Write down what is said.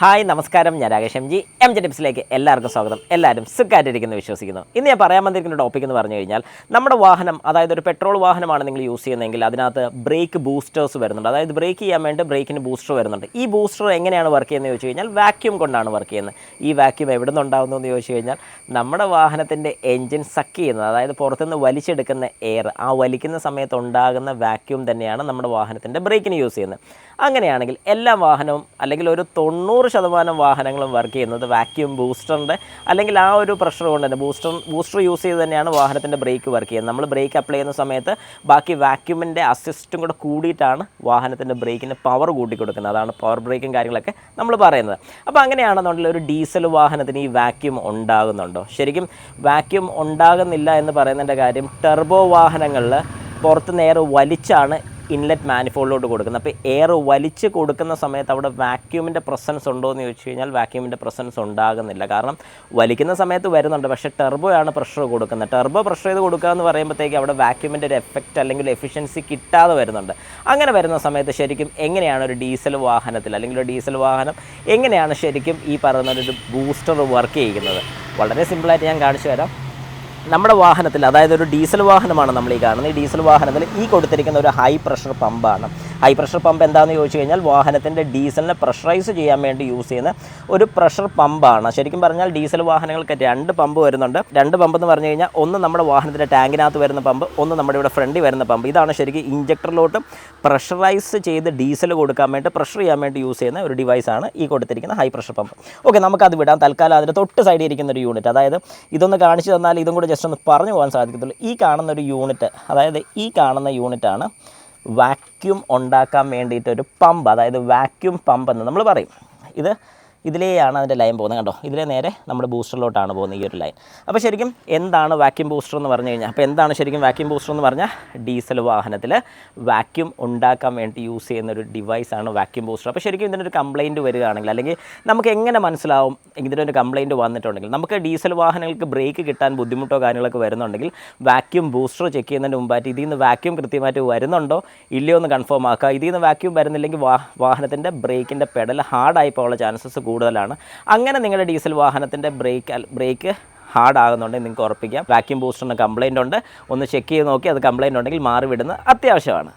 Hi നമസ്കാരം. ഞാൻ Rakesh M G. M G ടിപ്സിലേക്ക് എല്ലാവർക്കും സ്വാഗതം. എല്ലാവരും സുഖമായിട്ടിരിക്കുന്നു വിശ്വസിക്കുന്നു. ഇന്ന് ഞാൻ പറയാൻ വന്നിരിക്കുന്ന ടോപ്പിക് എന്ന് പറഞ്ഞു കഴിഞ്ഞാൽ നമ്മുടെ വാഹനം അതായത് ഒരു പെട്രോൾ വാഹനമാണ് നിങ്ങൾ യൂസ് ചെയ്യുന്നതെങ്കിൽ അതിനകത്ത് ബ്രേക്ക് ബൂസ്റ്റേഴ്സ് വരുന്നുണ്ട്. അതായത് ബ്രേക്ക് ചെയ്യാൻ വേണ്ടി ബ്രേക്കിന് ബൂസ്റ്റർ വരുന്നുണ്ട്. ഈ ബൂസ്റ്റർ എങ്ങനെയാണ് വർക്ക് ചെയ്യുന്നത് ചോദിച്ചു കഴിഞ്ഞാൽ വാക്യൂം കൊണ്ടാണ് വർക്ക് ചെയ്യുന്നത്. ഈ വാക്യൂം എവിടെ നിന്നുണ്ടാകുന്നു എന്ന് ചോദിച്ചു കഴിഞ്ഞാൽ നമ്മുടെ വാഹനത്തിന്റെ എൻജിൻ സക്ക് ചെയ്യുന്നത് അതായത് പുറത്തുനിന്ന് വലിച്ചെടുക്കുന്ന എയർ ആ വലിക്കുന്ന സമയത്ത് ഉണ്ടാകുന്ന വാക്യൂം തന്നെയാണ് നമ്മുടെ വാഹനത്തിന്റെ ബ്രേക്കിന് യൂസ് ചെയ്യുന്നത്. അങ്ങനെയാണെങ്കിൽ എല്ലാ വാഹനവും അല്ലെങ്കിൽ ഒരു തൊണ്ണൂറ് ശതമാനം വാഹനങ്ങളും വർക്ക് ചെയ്യുന്നത് വാക്യൂം ബൂസ്റ്ററിന്റെ അല്ലെങ്കിൽ ആ ഒരു പ്രഷർ കൊണ്ട് തന്നെ ബൂസ്റ്റർ ബൂസ്റ്റർ യൂസ് ചെയ്ത് തന്നെയാണ് വാഹനത്തിന്റെ ബ്രേക്ക് വർക്ക് ചെയ്യുന്നത്. നമ്മൾ ബ്രേക്ക് അപ്ലൈ ചെയ്യുന്ന സമയത്ത് ബാക്കി വാക്യൂമിന്റെ അസിസ്റ്റും കൂടെ കൂടിയിട്ടാണ് വാഹനത്തിന്റെ ബ്രേക്കിന് പവർ കൂട്ടി കൊടുക്കുന്നത് അതാണ് പവർ ബ്രേക്കും കാര്യങ്ങളൊക്കെ നമ്മൾ പറയുന്നത്. അപ്പോൾ അങ്ങനെയാണെന്നുണ്ടെങ്കിൽ ഒരു ഡീസൽ വാഹനത്തിന് ഈ വാക്യൂം ഉണ്ടാകുന്നുണ്ടോ? ശരിക്കും വാക്യൂം ഉണ്ടാകുന്നില്ല എന്ന് പറയുന്നതിന്റെ കാര്യം ടെർബോ വാഹനങ്ങളിൽ പുറത്ത് നേരെ വലിച്ചാണ് ഇൻലെറ്റ് മാനിഫോൾഡിലോട്ട് കൊടുക്കുന്നത്. അപ്പോൾ എയർ വലിച്ച് കൊടുക്കുന്ന സമയത്ത് അവിടെ വാക്യൂമിന്റെ പ്രസൻസ് ഉണ്ടോ എന്ന് ചോദിച്ചു കഴിഞ്ഞാൽ വാക്യൂമിന്റെ പ്രസൻസ് ഉണ്ടാകുന്നില്ല. കാരണം വലിക്കുന്ന സമയത്ത് വരുന്നുണ്ട് പക്ഷേ ടെർബോയാണ് പ്രഷർ കൊടുക്കുന്നത്. ടെർബോ പ്രഷർ ചെയ്ത് കൊടുക്കുക എന്ന് പറയുമ്പോഴത്തേക്ക് അവിടെ വാക്യൂമിന്റെ ഒരു എഫക്റ്റ് അല്ലെങ്കിൽ എഫിഷ്യൻസി കിട്ടാതെ വരുന്നുണ്ട്. അങ്ങനെ വരുന്ന സമയത്ത് ശരിക്കും എങ്ങനെയാണ് ഒരു ഡീസൽ വാഹനത്തിൽ അല്ലെങ്കിൽ ഒരു ഡീസൽ വാഹനം എങ്ങനെയാണ് ശരിക്കും ഈ പറയുന്ന ഒരു ബൂസ്റ്റർ വർക്ക് ചെയ്യുന്നത്? വളരെ സിമ്പിളായിട്ട് ഞാൻ കാണിച്ചു തരാം. നമ്മുടെ വാഹനത്തിൽ അതായത് ഒരു ഡീസൽ വാഹനമാണ് നമ്മൾ ഈ കാണുന്നത്. ഈ ഡീസൽ വാഹനത്തിൽ ഈ കൊടുത്തിരിക്കുന്ന ഒരു ഹൈ പ്രഷർ പമ്പാണ് ഹൈ പ്രഷർ പമ്പ് എന്താണെന്ന് ചോദിച്ചു കഴിഞ്ഞാൽ വാഹനത്തിന്റെ ഡീസലിനെ പ്രഷറൈസ് ചെയ്യാൻ വേണ്ടി യൂസ് ചെയ്യുന്ന ഒരു പ്രഷർ പമ്പാണ്. ശരിക്കും പറഞ്ഞാൽ ഡീസൽ വാഹനങ്ങൾക്ക് രണ്ട് പമ്പ് വരുന്നുണ്ട്. രണ്ട് പമ്പ് എന്ന് പറഞ്ഞു കഴിഞ്ഞാൽ ഒന്ന് നമ്മുടെ വാഹനത്തിന്റെ ടാങ്കിനകത്ത് വരുന്ന പമ്പ് ഒന്ന് നമ്മുടെ ഇവിടെ ഫ്രണ്ടിൽ വരുന്ന പമ്പ്. ഇതാണ് ശരിക്കും ഇഞ്ചക്ടറിലോട്ട് പ്രഷറൈസ് ചെയ്ത് ഡീസൽ കൊടുക്കാൻ വേണ്ടി പ്രഷർ ചെയ്യാൻ വേണ്ടി യൂസ് ചെയ്യുന്ന ഒരു ഡിവൈസാണ് ഈ കൊടുത്തിരിക്കുന്ന ഹൈ പ്രഷർ പമ്പ്. ഓക്കെ നമുക്കത് വിടാം. തൽക്കാലം അതിന്റെ തൊട്ട് സൈഡിൽ ഇരിക്കുന്ന ഒരു യൂണിറ്റ്. അതായത് ഇതൊന്ന് കാണിച്ചു തന്നാൽ ഇതും കൂടെ ജസ്റ്റ് ഒന്ന് പറഞ്ഞു പോകാൻ സാധിക്കത്തുള്ളൂ. ഈ കാണുന്ന ഒരു യൂണിറ്റ് അതായത് ഈ കാണുന്ന യൂണിറ്റാണ് വാക്യൂം ഉണ്ടാക്കാൻ വേണ്ടിയിട്ടൊരു പമ്പ് അതായത് വാക്യൂം പമ്പ് എന്ന് നമ്മൾ പറയും. ഇത് ഇതിലെയാണ് അതിന്റെ ലൈൻ പോകുന്നത്. കണ്ടോ? ഇതിലെ നേരെ നമ്മുടെ ബൂസ്റ്ററിലോട്ടാണ് പോകുന്നത് ഈ ഒരു ലൈൻ. അപ്പോൾ ശരിക്കും എന്താണ് വാക്യൂം ബൂസ്റ്റർ എന്ന് പറഞ്ഞു കഴിഞ്ഞാൽ അപ്പോൾ എന്താണ് ശരിക്കും വാക്യൂം ബൂസ്റ്റർ എന്ന് പറഞ്ഞാൽ ഡീസൽ വാഹനത്തിൽ വാക്യൂം ഉണ്ടാക്കാൻ വേണ്ടി യൂസ് ചെയ്യുന്ന ഒരു ഡിവൈസാണ് വാക്യൂം ബൂസ്റ്റർ. അപ്പോൾ ശരിക്കും ഇതിനൊരു കംപ്ലയിന്റ് വരികയാണെങ്കിൽ അല്ലെങ്കിൽ നമുക്ക് എങ്ങനെ മനസ്സിലാവും ഇതിനൊരു കംപ്ലയിന്റ് വന്നിട്ടുണ്ടെങ്കിൽ നമുക്ക് ഡീസൽ വാഹനങ്ങൾക്ക് ബ്രേക്ക് കിട്ടാൻ ബുദ്ധിമുട്ടോ കാര്യങ്ങളൊക്കെ വരുന്നുണ്ടെങ്കിൽ വാക്യൂം ബൂസ്റ്റർ ചെക്ക് ചെയ്യുന്നതിന് മുമ്പായിട്ട് ഇതിൽ നിന്ന് വാക്യൂം കൃത്യമായിട്ട് വരുന്നുണ്ടോ ഇല്ലയോ എന്ന് കൺഫേം ആക്കുക. ഇതിൽ നിന്ന് വാക്യൂം വരുന്നില്ലെങ്കിൽ വാഹനത്തിന്റെ ബ്രേക്കിന്റെ പെഡൽ ഹാർഡായി പോകാനുള്ള ചാൻസസ് കൂടുതലാണ്. അങ്ങനെ നിങ്ങളുടെ ഡീസൽ വാഹനത്തിന്റെ ബ്രേക്ക് ബ്രേക്ക് ഹാർഡ് ആകുന്നുണ്ടെങ്കിൽ നിങ്ങൾക്ക് ഉറപ്പിക്കാം. വാക്യൂം ബൂസ്റ്ററിന് കംപ്ലയിന്റ് ഉണ്ട്. ഒന്ന് ചെക്ക് ചെയ്ത് നോക്കി. അത് കംപ്ലയിന്റ് ഉണ്ടെങ്കിൽ മാറി വിടുന്നത് അത്യാവശ്യമാണ്.